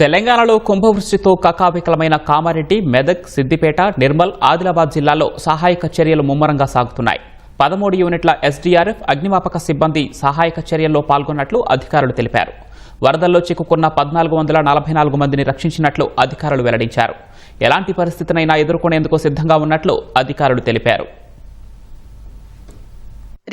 తెలంగాణలో కుంభవృష్టితో కకావికలమైన కామారెడ్డి మెదక్ సిద్దిపేట నిర్మల్ ఆదిలాబాద్ జిల్లాలో సహాయక చర్యలు ముమ్మరంగా సాగుతున్నాయి. పదమూడు యూనిట్ల ఎస్డీఆర్ఎఫ్ అగ్నిమాపక సిబ్బంది సహాయక చర్యల్లో పాల్గొన్నట్లు అధికారులు తెలిపారు. వరదల్లో చిక్కుకున్న పద్నాలుగు వందల నలభై నాలుగు మందిని రక్షించినట్లు అధికారులు వెల్లడించారు. ఎలాంటి పరిస్థితినైనా ఎదుర్కొనేందుకు సిద్ధంగా ఉన్నట్లు అధికారులు తెలిపారు.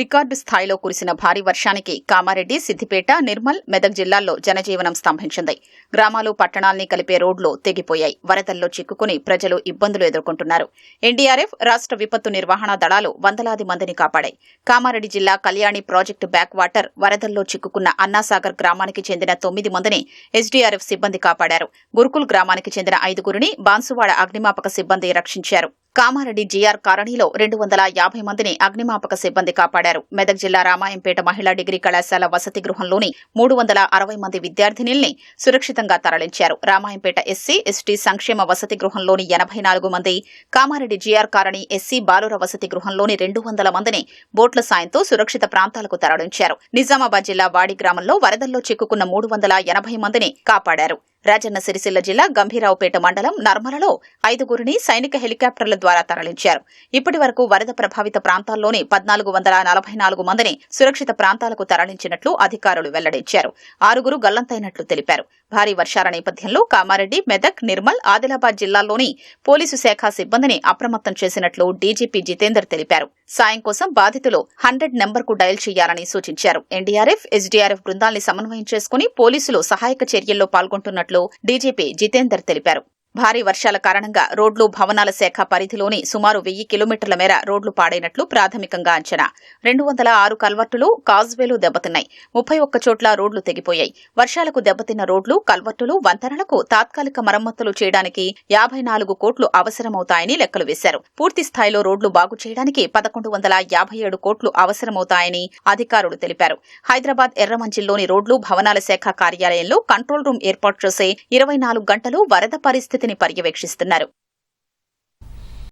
రికార్డు స్థాయిలో కురిసిన భారీ వర్షానికి కామారెడ్డి సిద్దిపేట నిర్మల్ మెదక్ జిల్లాల్లో జనజీవనం స్తంభించింది. గ్రామాలు పట్టణాల్ని కలిపే రోడ్లు తెగిపోయాయి. వరదల్లో చిక్కుకుని ప్రజలు ఇబ్బందులు ఎదుర్కొంటున్నారు. ఎన్డీఆర్ఎఫ్ రాష్ట్ర విపత్తు నిర్వహణ దళాలు వందలాది మందిని కాపాడాయి. కామారెడ్డి జిల్లా కళ్యాణి ప్రాజెక్టు బ్యాక్ వాటర్ వరదల్లో చిక్కుకున్న అన్నాసాగర్ గ్రామానికి చెందిన తొమ్మిది మందిని ఎస్డీఆర్ఎఫ్ సిబ్బంది కాపాడారు. గురుకుల్ గ్రామానికి చెందిన ఐదుగురిని బాన్సువాడ అగ్నిమాపక సిబ్బంది రక్షించారు. కామారెడ్డి జీఆర్ కాలనీలో రెండు వందల యాభై మందిని అగ్నిమాపక సిబ్బంది కాపాడారు. మెదక్ జిల్లా రామాయంపేట మహిళా డిగ్రీ కళాశాల వసతి గృహంలోని మూడు వందల అరవై మంది విద్యార్థినిల్ని సురక్షితంగా తరలించారు. రామాయంపేట ఎస్సీ ఎస్టీ సంక్షేమ వసతి గృహంలోని ఎనభై నాలుగు మంది కామారెడ్డి జీఆర్ కాలనీ ఎస్సీ బాలుర వసతి గృహంలోని రెండు వందల మందిని బోట్ల సాయంతో సురక్షిత ప్రాంతాలకు తరలించారు. నిజామాబాద్ జిల్లా వాడి గ్రామంలో వరదల్లో చిక్కుకున్న మూడు వందల ఎనభై మందిని కాపాడారు. రాజన్న సిరిసిల్ల జిల్లా గంభీరావుపేట మండలం నర్మలలో ఐదుగురిని సైనిక హెలికాప్టర్ల ద్వారా తరలించారు. ఇప్పటి వరకు వరద ప్రభావిత ప్రాంతాల్లోని పద్నాలుగు వందల నలభై నాలుగు మందిని సురక్షిత ప్రాంతాలకు తరలించినట్లు అధికారులు వెల్లడించారు. ఆరుగురు గల్లంతైనట్లు తెలిపారు. భారీ వర్షాల నేపథ్యంలో కామారెడ్డి మెదక్ నిర్మల్ ఆదిలాబాద్ జిల్లాల్లోని పోలీసు శాఖ సిబ్బందిని అప్రమత్తం చేసినట్లు డీజీపీ జితేందర్ తెలిపారు. సాయం కోసం బాధితులు హండ్రెడ్ నెంబర్కు డయల్ చేయాలని సూచించారు. ఎన్డీఆర్ఎఫ్ ఎస్డీఆర్ఎఫ్ బృందాల్ని సమన్వయం చేసుకుని పోలీసులు సహాయక చర్యల్లో పాల్గొంటున్నట్లు డీజీపీ జితేందర్ తెలిపారు. భారీ వర్షాల కారణంగా రోడ్లు భవనాల శాఖ పరిధిలోని సుమారు వెయ్యి కిలోమీటర్ల మేర రోడ్లు పాడైనట్లు ప్రాథమికంగా అంచనా. రెండు వందల ఆరు కల్వర్టులు కాజ్వేలు దెబ్బతిన్నాయి. ముప్పై ఒక్క చోట్ల రోడ్లు తెగిపోయాయి. వర్షాలకు దెబ్బతిన్న రోడ్లు కల్వర్టులు వంతెనలకు తాత్కాలిక మరమ్మతులు చేయడానికి యాభై నాలుగు కోట్లు అవసరమవుతాయని లెక్కలు వేశారు. పూర్తి స్థాయిలో రోడ్లు బాగు చేయడానికి పదకొండు వందల యాభై ఏడు కోట్లు అవసరమవుతాయని అధికారులు తెలిపారు. హైదరాబాద్ ఎర్రమంచిల్లోని రోడ్లు భవనాల శాఖ కార్యాలయంలో కంట్రోల్ రూమ్ ఏర్పాటు చేసే ఇరవై నాలుగు గంటలు వరద పరిస్థితి పరిస్థితిని పర్యవేక్షిస్తున్నారు.